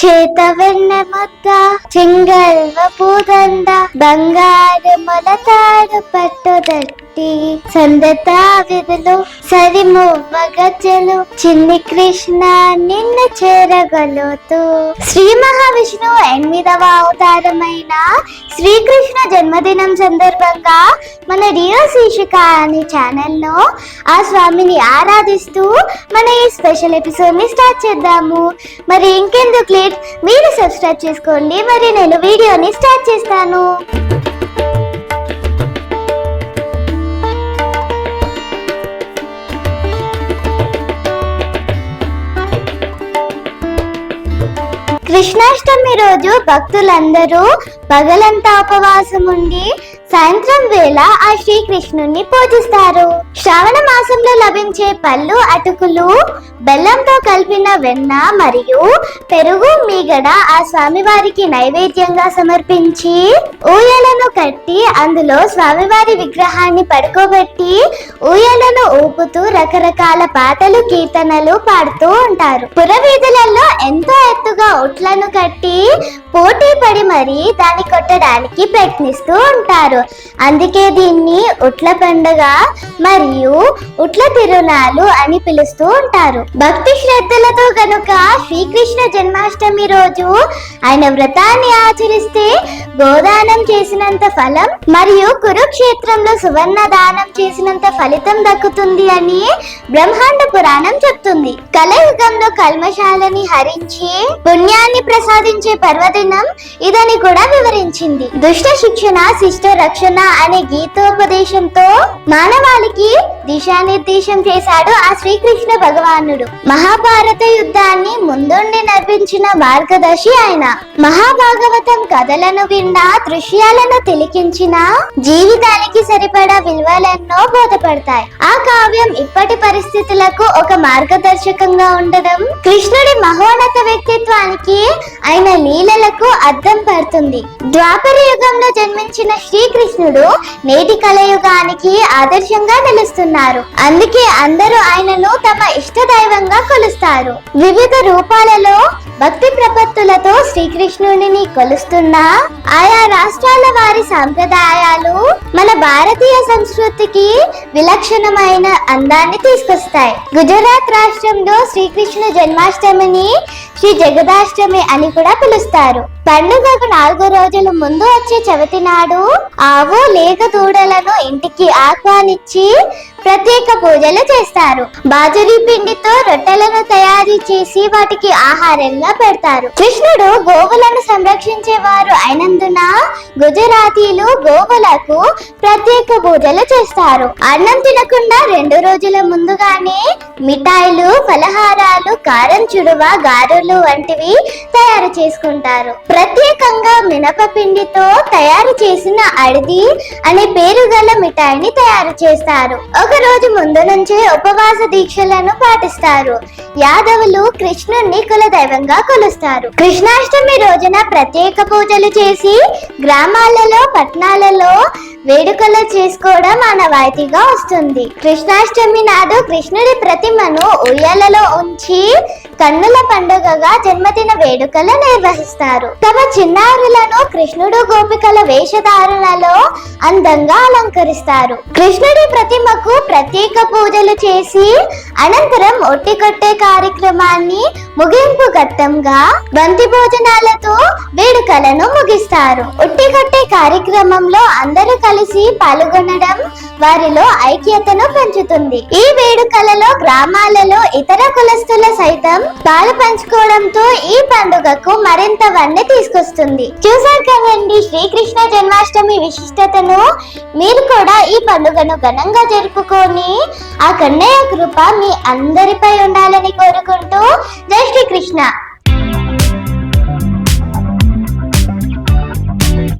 చేత వెన్న ముద్ద చింగల్వ పూదండ బంగారు మొలతాడు పట్టుదట్టు సందత విధులు సరి గజ్జలు చిన్ని కృష్ణ నిన్న చేరగలుతూ. శ్రీ మహావిష్ణువు ఎనిమిదవ అవతారమైన శ్రీకృష్ణ జన్మదినం సందర్భంగా మన రియో శీర్షిక అనే ఛానల్లో ఆ స్వామిని ఆరాధిస్తూ మన ఈ స్పెషల్ ఎపిసోడ్ని స్టార్ట్ చేద్దాము. మరి ఇంకెందుకు లేట్? మీరు సబ్స్క్రైబ్ చేసుకోండి. మరి నేను వీడియోని స్టార్ట్ చేస్తాను. కృష్ణాష్టమి రోజు భక్తులందరూ పగలంతా ఉపవాసం ఉండి సాయంత్రం వేళ ఆ శ్రీకృష్ణుణ్ణి పూజిస్తారు. శ్రావణ మాసంలో లభించే పళ్ళు అటుకులు బెల్లంతో కలిపిన వెన్న మరియు పెరుగు మీగడ ఆ స్వామివారికి నైవేద్యంగా సమర్పించి ఊయలను కట్టి అందులో స్వామివారి విగ్రహాన్ని పడుకోబెట్టి ఊయల ఊపుతూ రకరకాల పాటలు కీర్తనలు పాడుతూ ఉంటారు. పురవీధులలో ఎంతో ఎత్తుగా ఒట్లను కట్టి పోటీ పడి మరి దాన్ని కొట్టడానికి ప్రయత్నిస్తూ ఉంటారు. అందుకే దీన్ని ఉట్ల పండుగ మరియు ఉట్ల తిరునాలు అని పిలుస్తూ ఉంటారు. భక్తి శ్రద్ధలతో గనుక శ్రీకృష్ణ జన్మాష్టమి రోజు ఆయన వ్రతాన్ని ఆచరిస్తే గోదానం చేసినంత ఫలం మరియు కురుక్షేత్రంలో సువర్ణ దానం చేసినంత ఫలితం దక్కుతుంది అని బ్రహ్మాండ పురాణం చెప్తుంది. కలయుగంలో కల్మశాలని హరించి పుణ్యాన్ని ప్రసాదించే పర్వత పర్వదినం ఇదని కూడా వివరించింది. దుష్ట శిక్షణ శిష్ట రక్షణ అనే గీతోపదేశంతో మానవాళికి దిశానిర్దేశం చేశాడు ఆ శ్రీకృష్ణ భగవానుడు. మహాభారత యుద్ధాన్ని ముందుండి నడిపించిన మార్గదర్శి ఆయన. మహాభాగవతం కథలను విన్నా దృశ్యాలను తిలికించిన జీవితానికి సరిపడా విలువలెన్నో బోధపడతాయి. ఆ కావ్యం ఇప్పటి పరిస్థితులకు ఒక మార్గదర్శకంగా ఉండడం కృష్ణుడి మహోన్నత వ్యక్తిత్వానికి ఆయన లీలలకు అర్థం పడుతుంది. ద్వాపర యుగంలో జన్మించిన శ్రీకృష్ణుడు నేటి కలయుగానికి ఆదర్శంగా ఉన్నారు. అందుకే అందరూ ఆయనను తమ ఇష్ట దైవంగా కొలుస్తారు. వివిధ రూపాలలో భక్తి ప్రపత్తులతో శ్రీకృష్ణుడిని కొలుస్తున్నా ఆయా రాష్ట్రాల వారి సాంప్రదాయాలు మన భారతీయ సంస్కృతికి విలక్షణమైన అందాన్ని తీసుకొస్తాయి. గుజరాత్ రాష్ట్రంలో శ్రీకృష్ణ జన్మాష్టమిని శ్రీ జగదాష్టమి అని కూడా పిలుస్తారు. పండుగకు నాలుగు రోజుల ముందు వచ్చే చవితి నాడు ఆవు లేక దూడలను ఇంటికి ఆహ్వానించి ప్రత్యేక పూజలు చేస్తారు. బాజరి పిండితో రొట్టెలను తయారు చేసి వాటికి ఆహారంగా పెడతారు. కృష్ణుడు గోవులను సంరక్షించేవారు అయినందున గుజరాతీలు గోవులకు ప్రత్యేక పూజలు చేస్తారు. అన్నం తినకుండా రెండు రోజుల ముందుగానే మిఠాయిలు ఫలహారాలు కారం చుడువ గారెలు వంటివి తయారు చేసుకుంటారు. ప్రత్యేకంగా మినపపిండితో తయారు చేసిన అడిది అనే పేరు గల మిఠాయిని తయారు చేస్తారు. ఒక రోజు ముందు నుంచే ఉపవాస దీక్షలను పాటిస్తారు. యాదవులు కృష్ణుణ్ణి కులదైవంగా కొలుస్తారు. కృష్ణాష్టమి రోజున ప్రత్యేక పూజలు చేసి గ్రామాలలో పట్టణాలలో వేడుకలు చేసుకోవడం ఆనవాయితీగా వస్తుంది. కృష్ణాష్టమి నాడు కృష్ణుడి ప్రతిమను ఉయ్యాలలో ఉంచి కన్నుల పండుగగా జన్మదిన వేడుకలు నిర్వహిస్తారు. తమ చిన్నారులను కృష్ణుడు గోపికల వేషధారణలో అందంగా అలంకరిస్తారు. కృష్ణుడి ప్రతిమకు ప్రత్యేక పూజలు చేసి అనంతరం ఒట్టి కొట్టే కార్యక్రమాన్ని ముగింపు ఘట్టంగా బంతి భోజనాలతో వేడుకలను ముగిస్తారు. ఒట్టి కొట్టే కార్యక్రమంలో అందరూ కలిసి పాల్గొనడం వారిలో ఐక్యతను పెంచుతుంది. ఈ వేడుకలలో గ్రామాలలో ఇతర కులస్తుల సైతం పాలు పంచుకోవడంతో ఈ పండుగకు మరింత వన్నె తీసుకొస్తుంది. చూసారు కదండి శ్రీకృష్ణ జన్మాష్టమి విశిష్టతను. మీరు కూడా ఈ పండుగను ఘనంగా జరుపుకొని ఆ కన్నయ్య కృప మీ అందరిపై ఉండాలని కోరుకుంటూ జై శ్రీకృష్ణ.